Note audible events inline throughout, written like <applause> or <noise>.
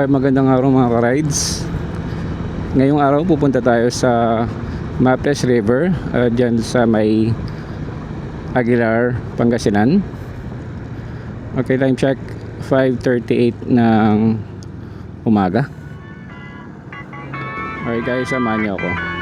Alright, magandang araw mga ka-rides. Ngayong araw pupunta tayo sa Maples River, uh, dyan sa may Aguilar, Pangasinan. Okay, time check 5.38 ng umaga. Alright guys, samahan niyo ako.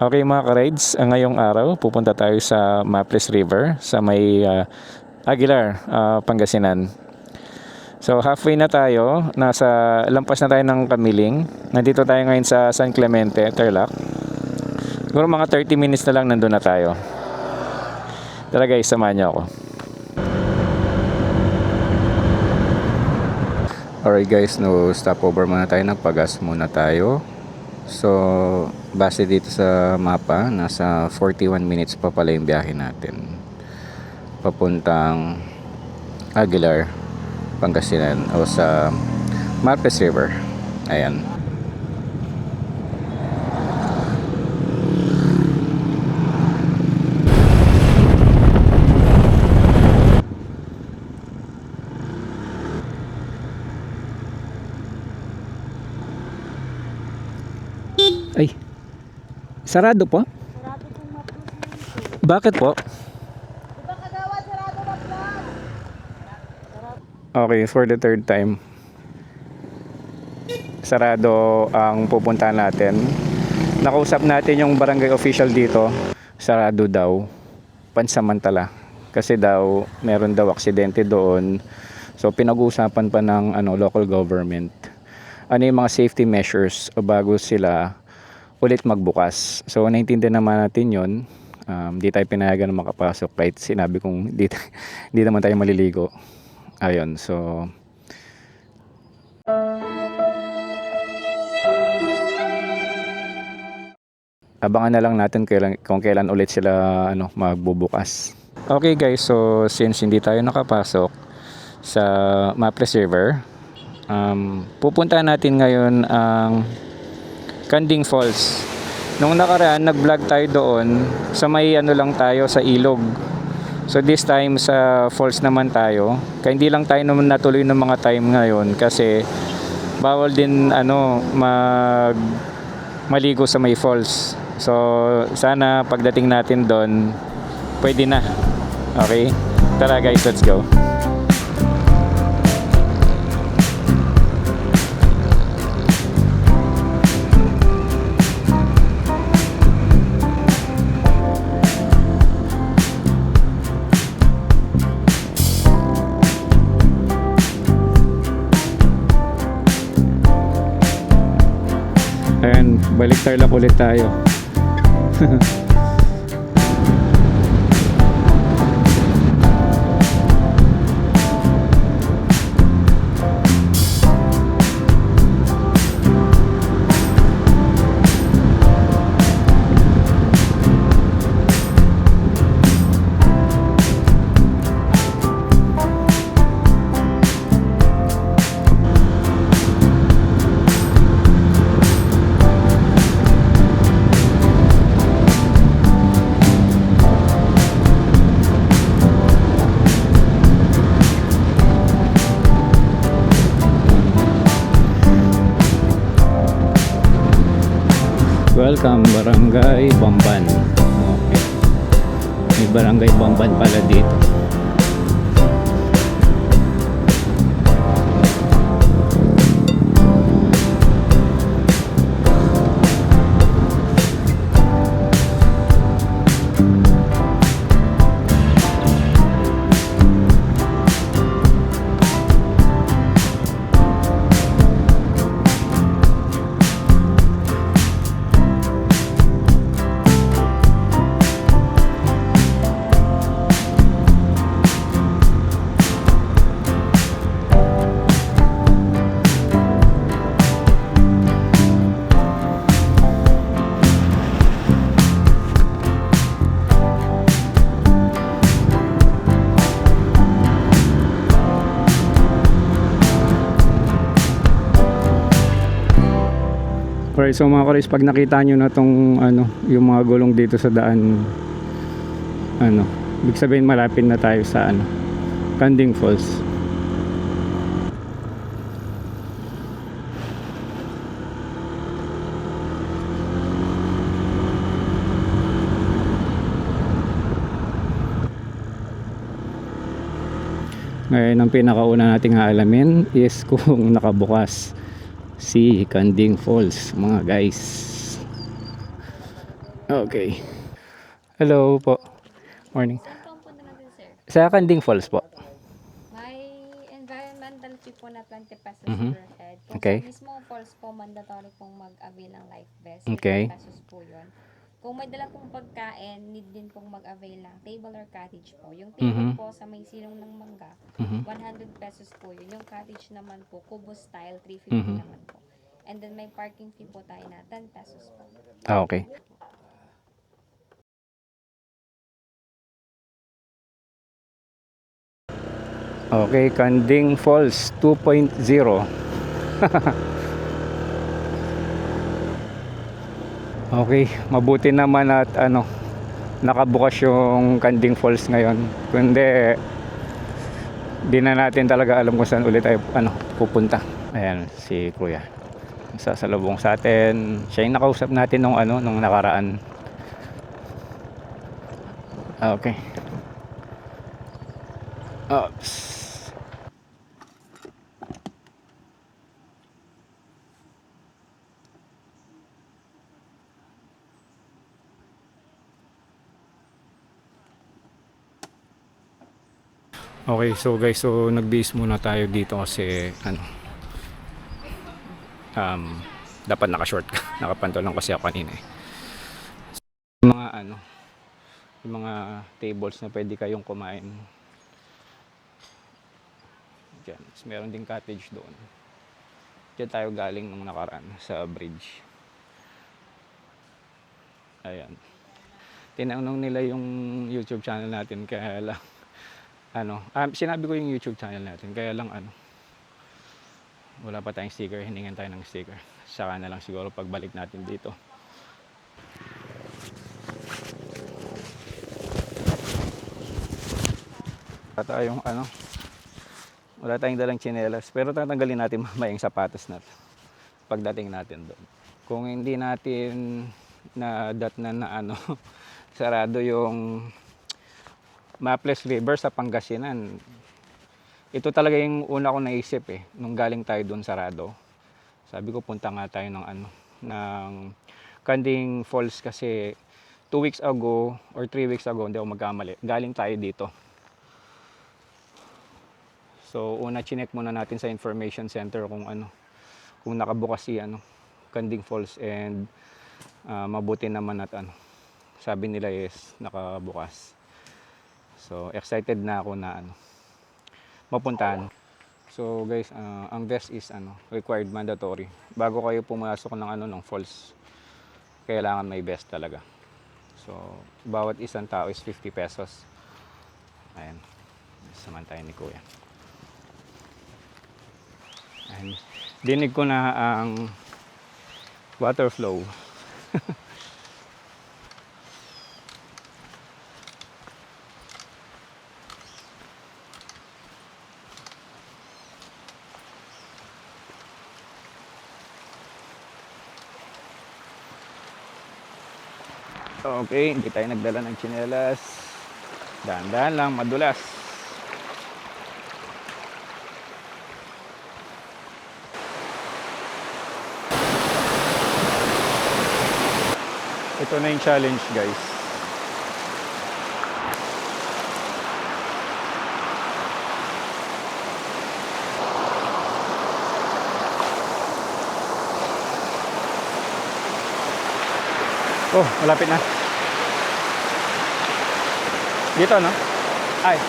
Okay mga ka-rides, ang ngayong araw pupunta tayo sa Maples River sa may ah, Aguilar, ah, Pangasinan. So halfway na tayo, nasa lampas na tayo ng Kamiling. Nandito tayo ngayon sa San Clemente, Tarlac. Siguro mga 30 minutes na lang nandun na tayo. Tara guys, samahan niyo ako. Alright guys, no stopover muna tayo, nagpagas muna tayo. So, base dito sa mapa, nasa 41 minutes pa pala yung biyahe natin. Papuntang Aguilar, Pangasinan o sa Mapes River. Ayan. Ay. Sarado po? Sarado pong mapus. Bakit po? Diba kagawad, sarado na vlog? Okay, for the third time. Sarado ang pupuntahan natin. Nakausap natin yung barangay official dito. Sarado daw. Pansamantala. Kasi daw, meron daw aksidente doon. So, pinag-uusapan pa ng ano, local government. Ano yung mga safety measures bago sila ulit magbukas. So, naintindihan naman natin yun. Um, di tayo pinayagan na makapasok kahit sinabi kong di, <laughs> di naman tayo maliligo. Ayun, so abangan na lang natin kailan, kung kailan ulit sila ano, magbubukas. Okay guys, so since hindi tayo nakapasok sa map reserver, um, pupunta natin ngayon ang Kanding Falls. Nung nakaraan, nag-vlog tayo doon sa may ano lang tayo sa ilog. So this time sa falls naman tayo. Kaya hindi lang tayo naman natuloy ng mga time ngayon kasi bawal din ano mag maligo sa may falls. So sana pagdating natin doon pwede na. Okay? Tara guys, let's go. Tarlak ulit tayo. <laughs> Welcome Barangay Bamban. Okay. May Barangay Bamban pala dito. Alright, so mga kuris, pag nakita nyo na tong ano, yung mga gulong dito sa daan, ano, ibig sabihin malapit na tayo sa ano, Kanding Falls. Ngayon, ang pinakauna nating haalamin is kung <laughs> nakabukas si Kanding Falls, mga guys. Okay. Hello po. Morning. Sa Kanding Falls po. May environmental fee po na 20 pesos Mhm. per head. Kung Okay. sa mismong falls po, mandatory pong mag-avail ng life vest. Okay. 20 pesos po yun. Kung may dala pong pagkain, need din pong mag-avail ng table or cottage po. Yung table Mhm. po sa may silong ng mangga, Mhm. 100 pesos po yun. Yung cottage naman po, kubo style, 350 Mhm. naman po. And then may parking fee po tayo na 10 pesos po. Ah, okay. Okay, Kanding Falls 2.0. <laughs> okay, mabuti naman at ano, nakabukas yung Kanding Falls ngayon. Kundi di na natin talaga alam kung saan ulit tayo ano, pupunta. Ayan, si Kuya. Sasalubong sa atin. Siya yung nakausap natin nung ano, nung nakaraan. Okay. Oops. Okay, so guys, so nag-base muna tayo dito kasi ano um dapat naka-short ka. <laughs> Nakapantol lang kasi ako kanina eh. Yung mga ano yung mga tables na pwede kayong kumain. Diyan. Tapos meron ding cottage doon. Diyan tayo galing nung nakaraan sa bridge. Ayan. Tinanong nila yung YouTube channel natin kaya lang ano, ah, sinabi ko yung YouTube channel natin kaya lang ano wala pa tayong sticker, hiningan tayo ng sticker. Saka na lang siguro pagbalik natin dito. Wala tayong ano, wala tayong dalang tsinelas. Pero tatanggalin natin <laughs> mamaya yung sapatos natin pagdating natin doon. Kung hindi natin na dat na, na ano, <laughs> sarado yung Maples River sa Pangasinan. Ito talaga yung una ko naisip eh, nung galing tayo doon sarado. Sabi ko punta nga tayo ng ano, ng Kanding Falls kasi two weeks ago or three weeks ago, hindi ako magkamali, galing tayo dito. So, una chinek muna natin sa information center kung ano, kung nakabukas si ano, Kanding Falls and ah, mabuti naman at ano, sabi nila is nakabukas. So, excited na ako na ano, mapuntahan. So, guys, ah, ang vest is ano, required mandatory. Bago kayo pumasok ng ano ng falls, kailangan may vest talaga. So, bawat isang tao is 50 pesos. Ayan. Saman tayo ni Kuya. Ayan. Dinig ko na ang water flow. <laughs> Okay, hindi tayo nagdala ng tsinelas. Dahan-dahan lang, madulas. Ito na yung challenge, guys. Oh, malapit na. Dito, no? Ay.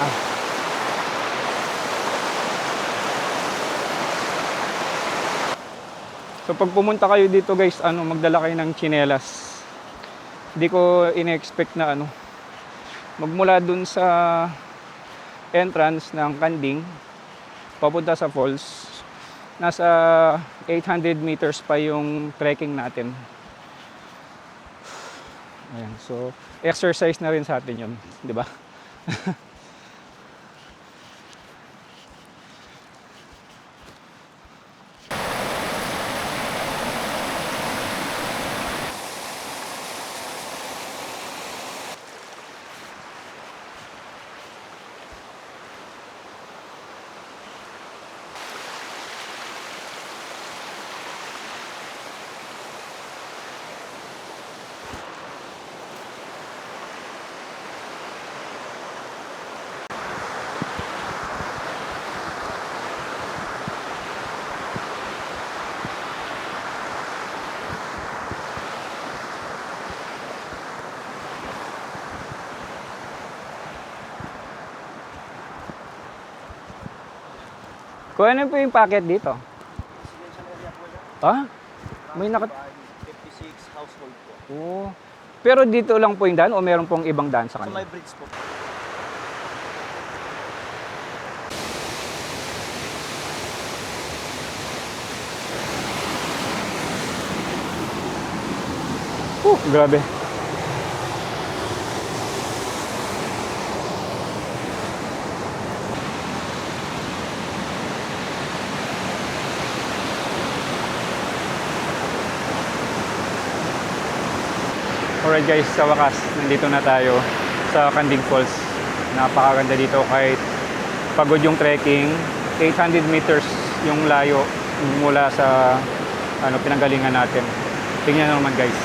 Ah. So pag pumunta kayo dito guys, ano, magdala kayo ng tsinelas. Hindi ko in-expect na ano, magmula dun sa entrance ng Kanding, papunta sa falls, nasa 800 meters pa yung trekking natin. Ayan, so exercise na rin sa atin yun, di ba? <laughs> Kung ano po yung packet dito? Residential area po yan. Ah? May naka... Bahay, 56 household po. Oo. Pero dito lang po yung daan o meron pong ibang daan sa So kanila? may bridge po. Uh, grabe. Alright guys, sa wakas, nandito na tayo sa Kanding Falls. Napakaganda dito kahit pagod yung trekking. 800 meters yung layo mula sa ano pinanggalingan natin. Tingnan naman guys.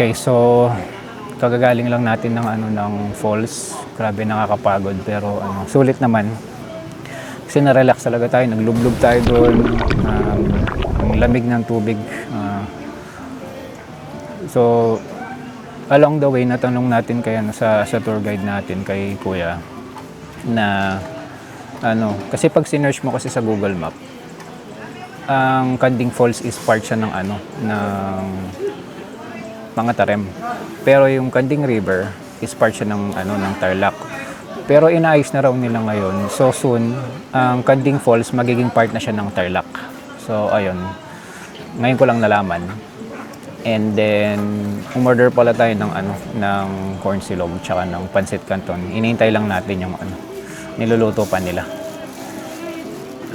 Guys, so kagagaling lang natin ng ano ng falls. Grabe nakakapagod pero ano, sulit naman. Kasi na-relax talaga tayo, naglublog tayo doon. Um, ang lamig ng tubig. ah. so along the way natanong natin kaya sa sa tour guide natin kay Kuya na ano, kasi pag sinearch mo kasi sa Google Map, ang Kanding Falls is part siya ng ano, ng mga tarem. Pero yung Kanding River is part siya ng ano ng Tarlac. Pero inaayos na raw nila ngayon. So soon, ang Kanding Falls magiging part na siya ng Tarlac. So ayun. Ngayon ko lang nalaman. And then umorder pala tayo ng ano ng corn silog tsaka ng pancit canton. Inihintay lang natin yung ano niluluto pa nila.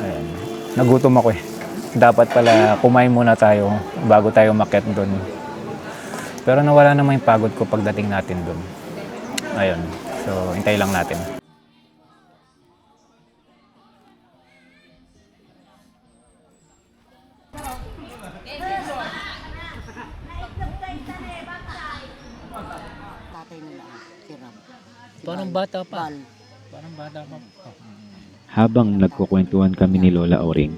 Ayun. Nagutom ako eh. Dapat pala kumain muna tayo bago tayo maket doon. Pero nawala naman yung pagod ko pagdating natin doon. Ayun. So, hintay lang natin. tatay nila, si Ram. Parang bata pa. Parang bata pa. Habang nagkukwentuhan kami ni Lola Oring,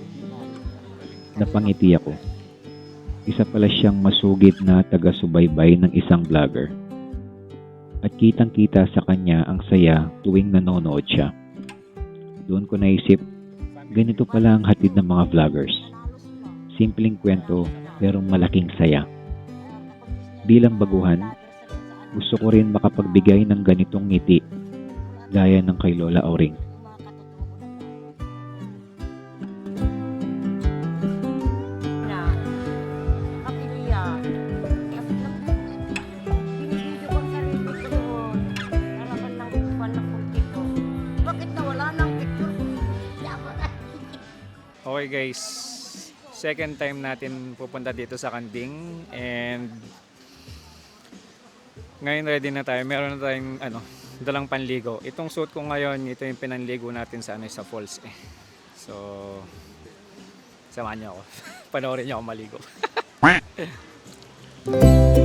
napangiti ako. Isa pala siyang masugid na taga-subaybay ng isang vlogger. At kitang-kita sa kanya ang saya tuwing nanonood siya. Doon ko naisip, ganito pala ang hatid ng mga vloggers. Simpleng kwento pero malaking saya. Bilang baguhan, gusto ko rin makapagbigay ng ganitong ngiti gaya ng kay Lola Oring. Guys, second time natin pupunta dito sa Kanding and ngayon ready na tayo. Meron na tayong ano, dalang panligo. Itong suit ko ngayon, ito yung pinanligo natin sa ano sa falls eh. So samahan niyo ako. <laughs> Panoorin niyo ako maligo. <laughs>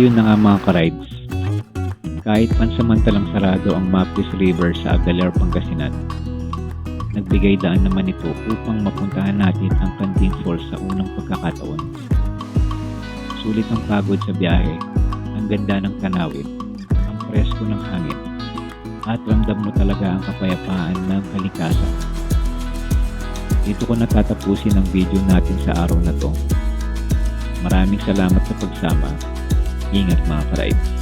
At ayun na nga mga ka-rides. Kahit pansamantalang sarado ang Mapis River sa Agalar, Pangasinan, nagbigay daan naman ito upang mapuntahan natin ang Canting Falls sa unang pagkakataon. Sulit ang pagod sa biyahe, ang ganda ng tanawin, ang presko ng hangin, at ramdam mo talaga ang kapayapaan ng kalikasan. Dito ko natatapusin ang video natin sa araw na to. Maraming salamat sa pagsama. Ingat mga ka-rides.